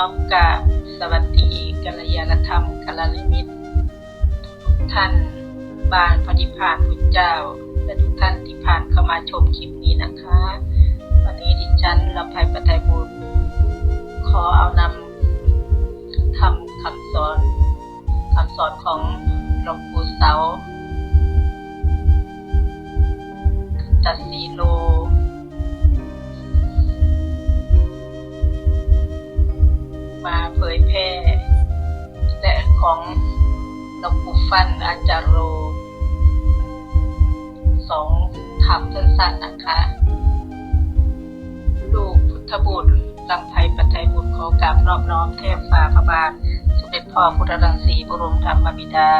น้อมกราบสวัสดีกัลยาณธรรมกัลยามิตรทุกท่านบานปฏิพานพุทธเจ้า และทุกท่านที่ผ่านเข้ามาชมคลิปนี้นะคะ วันนี้ดิฉันลำไพปไตยบุญขอเอานำทำคำสอนคำสอนของหลวงปู่เสาตัดสีโล ของหลวงปู่ฟันอาจารย์โรสองธรรมสั้นๆนะคะ ลูกพุทธบุตรลำไพปัจจัยบุตรขอกราบรอบน้อมเทพฟ้าพระบาทสมเด็จพ่อพุทธรังสีบรมธรรมบิดา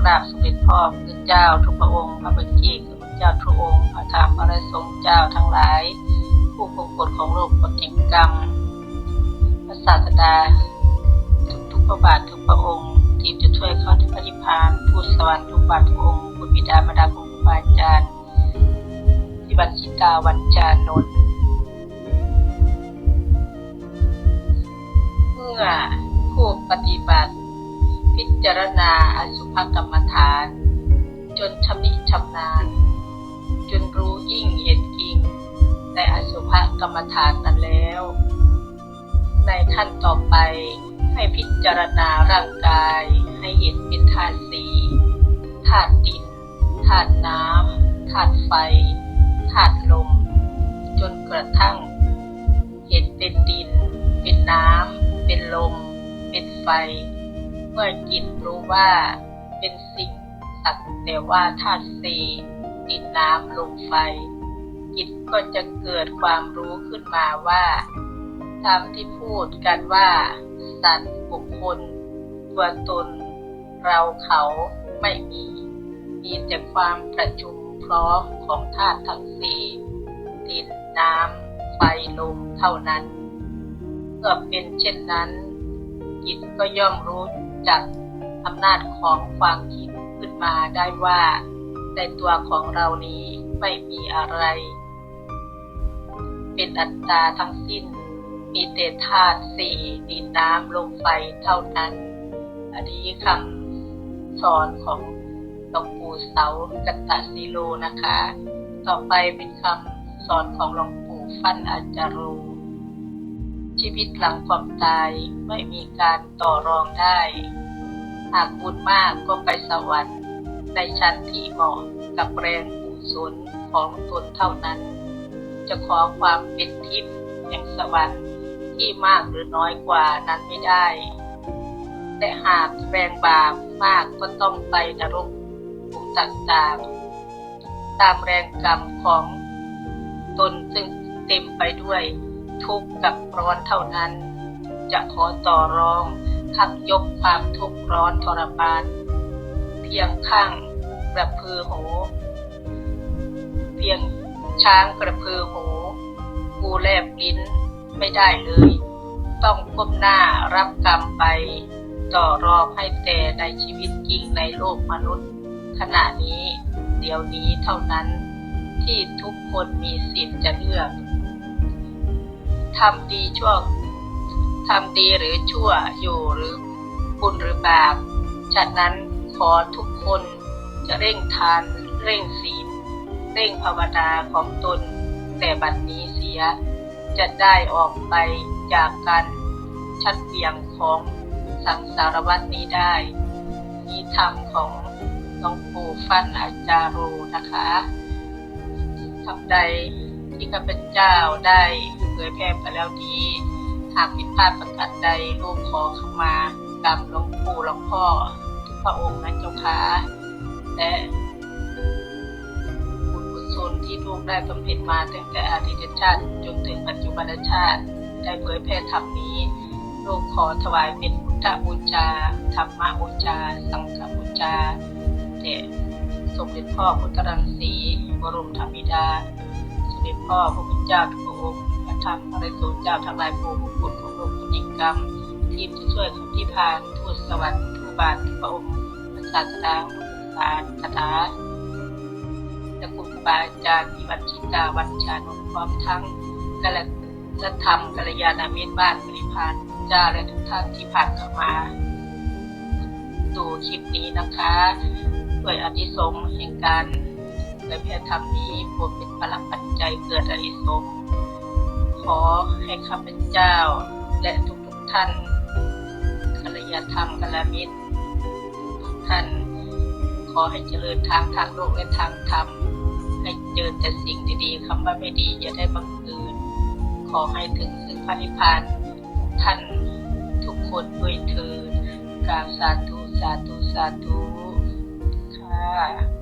กราบสมเด็จพ่อพระเจ้าทุกพระองค์พระบัณฑิตพระเจ้าทุกองค์พระธรรมพระสงฆ์เจ้าทั้งหลาย ผู้ปกกฎของโลกปฏิกรรมพระศาสดาทุกทุกๆพระบาททุก พานผู้สวรรค์ทุกบาททุกองค์คุณบิดามารดาคุณครูบาอาจารย์ที่วันชิตาวันจานนท์เมื่อผู้ปฏิบัติ พิจารณาอสุภกรรมฐาน จนชำนิชำนาญ จนรู้ยิ่งเห็นจริงในอสุภกรรมฐานนั้นแล้ว ในขั้นต่อไปให้พิจารณาร่างกายให้เห็น ธาตุน้ำธาตุไฟธาตุลม จนกระทั่ง เห็นเป็นดิน เป็นน้ำเป็นลม เป็นไฟ เมื่อจิตรู้ว่าเป็นสิ่งสักแต่ว่าธาตุสี่ดินน้ำลมไฟ จิตก็จะเกิดความรู้ขึ้นมาว่าตามที่พูดกันว่า สัตว์บุคคล ตัวตน เราเขาไม่มี มีแต่ความประชุมพร้อมของธาตุทั้งสี่ดินน้ำไฟลมเท่านั้นเมื่อเป็นเช่นนั้นจิตก็ย่อมรู้จักอำนาจของความคิดขึ้นมาได้ว่าในตัวของเรานี้ไม่มีอะไร เป็นอัตตาทั้งสิ้น มีแต่ธาตุสี่ดินน้ำลมไฟเท่านั้น อันนี้คำสอนของ หลวงปู่เสากัตตสีโลนะคะ ต่อไปเป็นคำสอนของหลวงปู่ฟันอาจารโรชีวิตหลังความตายไม่มีการต่อรองได้ หากบุญมากก็ไปสวรรค์ในชั้นที่เหมาะกับแรงกุศลของตนเท่านั้น จะขอความเป็นทิพย์แห่งสวรรค์ที่มากหรือน้อยกว่านั้นไม่ได้ แต่หากแรงบาปมากก็ต้องไปนรก ต่างๆ ตามแรงกรรมของตนซึ่งเต็มไปด้วยทุกข์กับร้อนเท่านั้น จะขอต่อรองพักยกความทุกข์ร้อนทรมาน เพียงข้างกระพือโห เพียงช้างกระพือโห กูแลบลิ้นไม่ได้เลย ต้องก้มหน้ารับกรรมไป ต่อรองให้แต่ในชีวิตจริงในโลกมนุษย์ ขณะนี้ เดี๋ยวนี้เท่านั้นที่ทุกคนมีสิทธิ์จะเลือกทำดีชั่วทำดีหรือชั่วอยู่หรือบุญหรือบาปฉะนั้นขอทุกคนจะเร่งทานเร่งศีลเร่งภาวนาของตน แต่บัดนนี้เสีย จะได้ออกไปจากการชัดเบี่ยงของสังสารวัตนี้ได้นี้ธรรมของ หลวงปู่ฟันอาจารูนะคะทำใดที่ข้าพเจ้าได้เผยแพร่ไปแล้วนี้หากผิดพลาดประการใดลูกขอเข้ามากับหลวงปู่หลวงพ่อทุกพระองค์นะเจ้าค่ะและบุญกุศลที่ลูกได้บำเพ็ญมาตั้งแต่อดีตชาติจนถึงปัจจุบันชาติ ได้เผยแพร่ธรรมนี้ลูกขอถวายเป็นพุทธบูชาธรรมบูชาสังฆบูชา สมเด็จพ่อพุทธรังสีบรมธรรมิดา สมเด็จพ่อพระพุทธเจ้าทุกพระองค์พระธรรมพระสงฆ์เจ้าทั้งหลายผู้บุญของโลกปฏิกรรมทีมที่ช่วยคนที่ผ่านทูตสวรรค์ทูบาทพระองค์พระศาสดาพระศาสดาและครูบาอาจารย์ที่วัดชิตาวัดชานุพร้อมทั้งกัลยาณธรรมกัลยาณมิตรบ้านบริพานเจ้าและทุกท่านที่ผ่านเข้ามาดูคลิปนี้นะคะ ด้วยอนิสงส์แห่งการเผยแผ่ธรรมนี้บวกเป็นพลังปัจจัยเกิดอนิสงส์ขอให้ข้าพเจ้าและทุกๆท่านกัลยาธรรมกัลยาณมิตรทุกท่าน ขอให้เจริญทางทางโลกและทางธรรม ให้เจอแต่สิ่งดีๆคำว่าไม่ดีอย่าได้บังเอิญขอให้ถึงซึ่งพระนิพพานท่านทุกคนด้วยเถิดกาบสาธุ สาธุ สาธุ ค่ะ